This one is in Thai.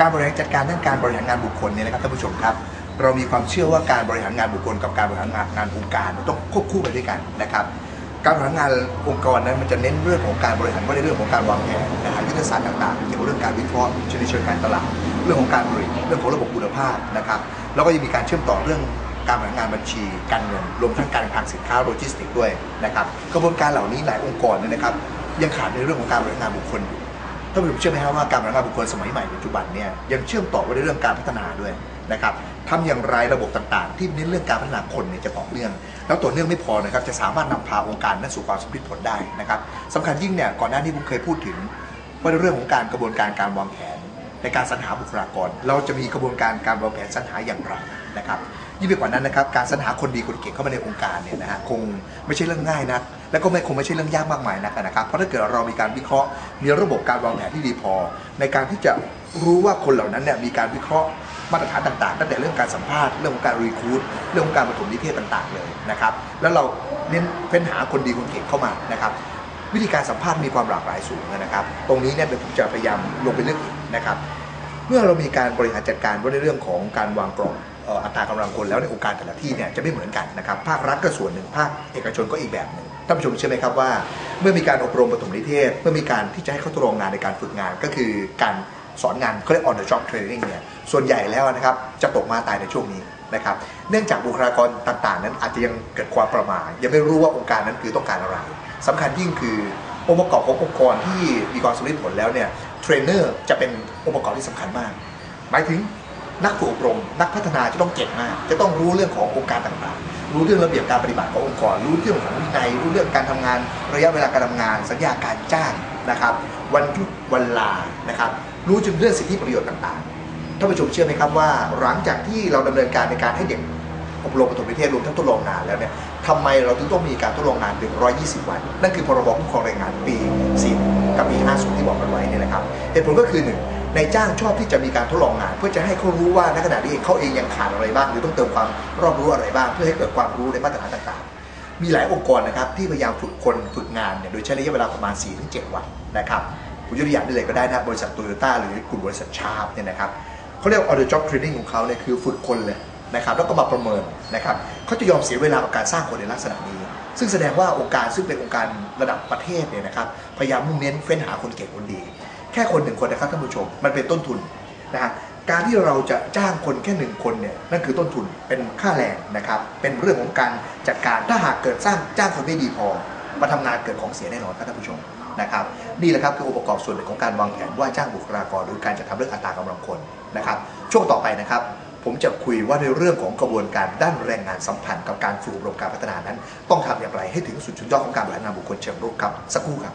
การบริหารจัดการเรื่องการบริหารงานบุคคลเนี่ยนะครับท่านผู้ชมครับ เรามีความเชื่อว่าการบริหารงานบุคคลกับการบริหารงานงานองค์การต้องควบคู่ไปด้วยกันนะครับ การบริหารงานองค์กรนั้นมันจะเน้นเรื่องของการบริหารว่าในเรื่องของการวางแผนนะฮะยุทธศาสตร์ต่างๆเกี่ยวกับเรื่องการวิเคราะห์เชิงเชิงการตลาดเรื่องของการผลิเรื่องของระบบคุณภาพนะครับแล้วก็ยังมีการเชื่อมต่อเรื่องการบริหารงานบัญชีการเงินรวมทั้งการคลังสินค้าโลจิสติกด้วยนะครับกระบวนการเหล่านี้หลายองค์กรเนี่ยนะครับยังขาดในเรื่องของการบริหารงานบุคคลอยู่ ท่านผู้ชมเชื่อไหมครับว่าการพัฒนารงานบุคคลสมัยใหม่ปัจจุบันเนี่ยยังเชื่อมต่อไว้ในเรื่องการพัฒนาด้วยนะครับทำอย่างไรระบบต่างๆ ที่เน้นเรื่องการพัฒนาคนเนี่ยจะต่อเนื่อง แล้วต่อเนื่องไม่พอนะครับจะสามารถนำพาองค์การนั้นสู่ความสำเร็จผลได้นะครับสำคัญยิ่งเนี่ยก่อนหน้านี้ผมเคยพูดถึงว่าในเรื่องของการกระบวนการการวางแผน ในการสรรหาบุคลากร เราจะมีกระบวนการการวางแผนสรรหาอย่างไรนะครับยิ่งไปกว่านั้นนะครับการสรรหาคนดีคนเก่งเข้ามาในองค์การเนี่ยนะฮะคงไม่ใช่เรื่องง่ายนะและก็ไม่คงไม่ใช่เรื่องยากมากมายนักนะครับเพราะถ้าเกิดเรามีการวิเคราะห์ มีระบบการวางแผนที่ดีพอ ในการที่จะรู้ว่าคนเหล่านั้นเนี่ยมีการวิเคราะห์มาตรฐานต่างๆตั้งแต่เรื่องการสัมภาษณ์เรื่องของการรีคูดเรื่องของการปฐมนิเทศต่าง ๆ เลยนะครับ แล้วเราเน้นเฟ้นหาคนดีคนเก่งเข้ามานะครับ วิธีการสัมภาษณ์มีความหลากหลายสูงนะครับ ตรงนี้เนี่ยเดี๋ยวผมจะพยายามลงไปเรื่องอีกนะครับ เมื่อเรามีการบริหารจัดการว่าในเรื่องของการวางกรอบอัตรากำลังคนแล้วในองค์การแต่ละที่เนี่ยจะไม่เหมือนกันนะครับภาครัฐก็ส่วนหนึ่งภาคเอกชนก็อีกแบบหนึ่งท่านผู้ชมเชื่อไหมครับว่า เมื่อมีการอบรมปฐมนิเทศ เมื่อมีการที่จะให้เขาทดลองงานในการฝึกงานก็คือการ สอนงานเขาเรียก on the job training เนี่ยส่วนใหญ่แล้วนะครับจะตกมาตายในช่วงนี้นะครับเนื่องจากบุคลากรต่างๆ นั้นอาจจะยังเกิดความประมาทยังไม่รู้ว่าองค์การนั้นคือต้องการอะไรสำคัญยิ่งคือองค์ประกอบขององค์กรที่มีความสำเร็จผลแล้วเนี่ยเทรนเนอร์จะเป็นองค์ประกอบที่สำคัญมาก หมายถึงนักฝึกอบรม นักพัฒนาจะต้องเก่งมาก จะต้องรู้เรื่องขององค์การต่างๆ รู้เรื่องระเบียบการปฏิบัติขององค์กร รู้เรื่องของวินัยรู้เรื่องการทำงาน ระยะเวลาการทำงาน สัญญาการจ้างนะครับ วันหยุดวันลานะครับ รู้จนเรื่องสิทธิประโยชน์ต่างๆท่านผู้ชมเชื่อไหมครับว่า หลังจากที่เราดำเนินการในการให้เด็กอบรมปฐมนิเทศรวมทั้งทดลองงานแล้วเนี่ยทำไมเราถึงต้องมีการทดลองงานถึง120 วัน นั่นคือพรบคุ้มครองแรงงานปี10กับปี 50 ที่บอกกันไว้เนี่ยนะครับ เหตุผลก็คือห นึ่งในายจ้างชอบที่จะมีการทดลองงาน เพื่อจะให้เขารู้ว่าในขณะนี้เองเขาเองยังขาดอะไรบ้างหรือต้องเติมความรอบรู้อะไรบ้าง เพื่อให้เกิดความรู้ในมาตรฐานต่างๆ มีหลายองค์กรนะครับที่พยายามฝึกคนฝึกงานเนี่ยโดยใช้ระยะเวลาประมาณ 4-7 วันนะครับผมยกตัวอย่างได้เลยก็ได้นะบริษัทโตโยต้าหรือกลุ่มบริษัทชาร์ปเนี่ยนะครับเขาเรียก on the job training ของเขาเนี่ยคือฝึกคนเลยนะครับแล้วก็มาประเมินนะครับเขาจะยอมเสียเวลากับการสร้างคนในลักษณะนี้ ซึ่งแสดงว่าองค์การซึ่งเป็นองค์การระดับประเทศเนี่ยนะครับพยายามมุ่งเน้นเฟ้นหาคนเก่งคนดี แค่คนหนึ่งคนนะครับท่านผู้ชม มันเป็นต้นทุนนะฮะการที่เราจะจ้างคนแค่หนึ่งคนเนี่ยนั่นคือต้นทุนเป็นค่าแรงนะครับ เป็นเรื่องของการจัดการถ้าหากเกิดสร้างจ้างคนไม่ดีพอ มาทำงานเกิดของเสียแน่นอนครับท่านผู้ชมนะครับนี่แหละครับคือองค์ประกอบส่วนหนึ่งของการวางแผนว่าจ้างบุคลากรหรือการจัดทำเรื่องอัตรากำลังคนนะครับช่วงต่อไปนะครับ ผมจะคุยว่าในเรื่องของกระบวนการด้านแรงงานสัมพันธ์กับการฝึกอบรมการพัฒนานั้น ต้องทำอย่างไรให้ถึงสุดยอดของการบริหารงานบุคคลเชิงรุกครับสักครู่ครับ